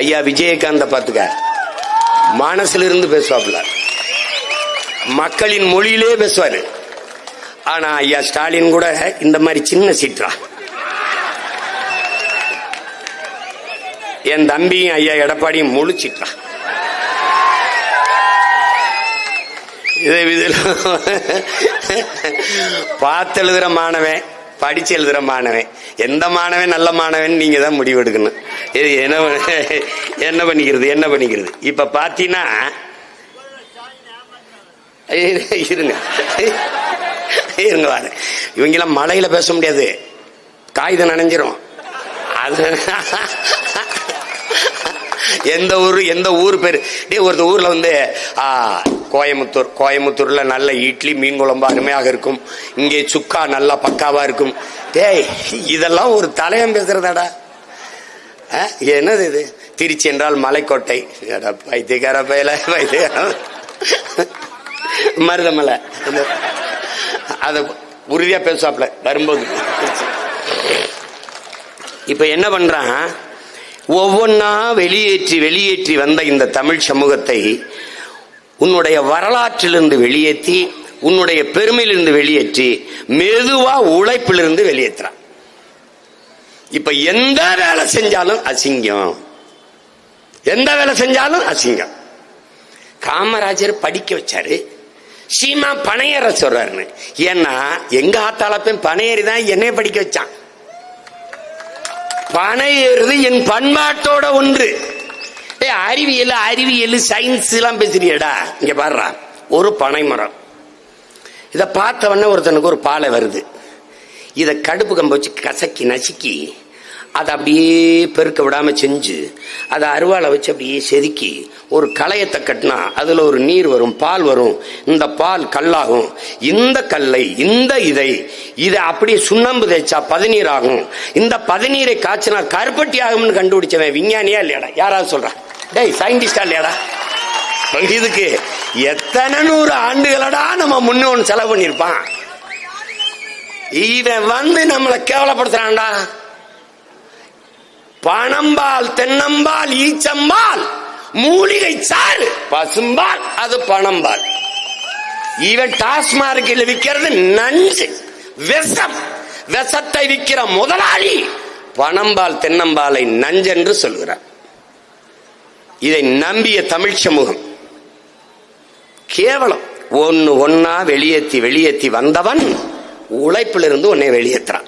ஐயா விஜயகாந்த பாத்துக்க மனசுல இருந்து பேசுவாப்புல. மக்களின் மொழியிலே பேசுவாரு. ஆனா ஐயா ஸ்டாலின் கூட இந்த மாதிரி சின்ன சீற்றா. என் தம்பியும் ஐயா எடப்பாடியும் முழு சீற்றா. இதை இதில் பார்த்து எழுதுற மாணவன் படிச்சு எழுதுற மாணவன். எந்த மாணவன் நல்ல மாணவன் நீங்க தான் முடிவெடுக்கணும் இது என்ன என்ன பண்ணிக்கிறது என்ன பண்ணிக்கிறது? இப்ப பாத்தீங்கன்னா இருங்க. இருங்க வாரு இவங்கெல்லாம் மழையில பேச முடியாது. காகிதம் நனைஞ்சிரும். அது எந்த ஊர் எந்த ஊர் பேர்? டேய் ஒருத்த ஊர்ல வந்து ஆ, கோயமுத்தூர் கோயமுத்தூர்ல நல்ல இட்லி மீன் குழம்பு அருமையாக இருக்கும். இங்கே சுக்கா நல்லா பக்காவா இருக்கும். டேய் இதெல்லாம் ஒரு தலையம் பேசுறதாடா. ஆ, என்னது இது? திருச்சி என்றால் மலைக்கோட்டை. எடா, பைத்தியக்கார பைத்தியக்கார மருதமலை. அதை உறுதியா பேசுவாப்ல வரும்போது. இப்ப என்ன பண்றான்? ஒவ்வொன்னா வெளியேற்றி வெளியேற்றி வந்த இந்த தமிழ் சமூகத்தை உன்னுடைய வரலாற்றிலிருந்து வெளியேற்றி உன்னுடைய பெருமையிலிருந்து வெளியேற்றி மெதுவா உழைப்பிலிருந்து வெளியேற்றுறான். இப்ப எந்த வேலை செஞ்சாலும் அசிங்கம். எந்த வேலை செஞ்சாலும் அசிங்கம். காமராஜர் படிக்க வச்சாரு. சீமா பனையற சொல்றாருன்னு. ஏன்னா எங்க ஆத்தாளப்பையும் பனையறி தான் என்னைய படிக்க வச்சான். பனையேறுது என் பண்பாட்டோட ஒன்று. ஏய் அறிவியல் அறிவியல் சயின்ஸ் எல்லாம் பேசுறியடா. இங்க பாடுறா ஒரு பனை மரம். இதை பார்த்த உடனே ஒருத்தனுக்கு ஒரு பாலை வருது. இதை கடுப்பு கம்ப வச்சு கசக்கி நசுக்கி அதை அப்படியே பெருக்க விடாம செஞ்சு அதை அருவாளை வச்சு அப்படியே செதுக்கி ஒரு களையத்தை கட்டினா அதுல ஒரு நீர் வரும் பால் வரும். இந்த பால் கல்லாகும். இந்த கல்லை இந்த இதை இதை அப்படியே சுண்ணாம்பு தேய்ச்சா பதநீர் ஆகும். இந்த பதநீரை காய்ச்சினா கருப்பட்டி ஆகும்னு கண்டுபிடிச்சவன் விஞ்ஞானியா இல்லையாடா? யாராவது சொல்றா? டேய் சயின்டிஸ்டா இல்லையாடா? இதுக்கு எத்தனை நூறு ஆண்டுகளடா நம்ம முன்னோன்னு செலவு பண்ணியிருப்பான்? இவன் வந்து நம்மளை கேவலப்படுத்துறான்டா. பணம்பால் தென்னம்பால் ஈச்சம்பால் மூலிகை சாறு பசும்பால் அது பணம்பால். இவன் டாஸ்மார்க்கில் விற்கிறது நஞ்சு விஷம் விஷத்தை விற்கிற முதலாளி பணம்பால் தென்னம்பாலை நஞ்சென்று சொல்கிறார். இதை நம்பிய தமிழ் சமூகம் கேவலம் ஒன்னு ஒன்னா வெளியேற்றி வெளியேற்றி வந்தவன் உழைப்பிலிருந்து உன்னை வெளியேற்றுறான்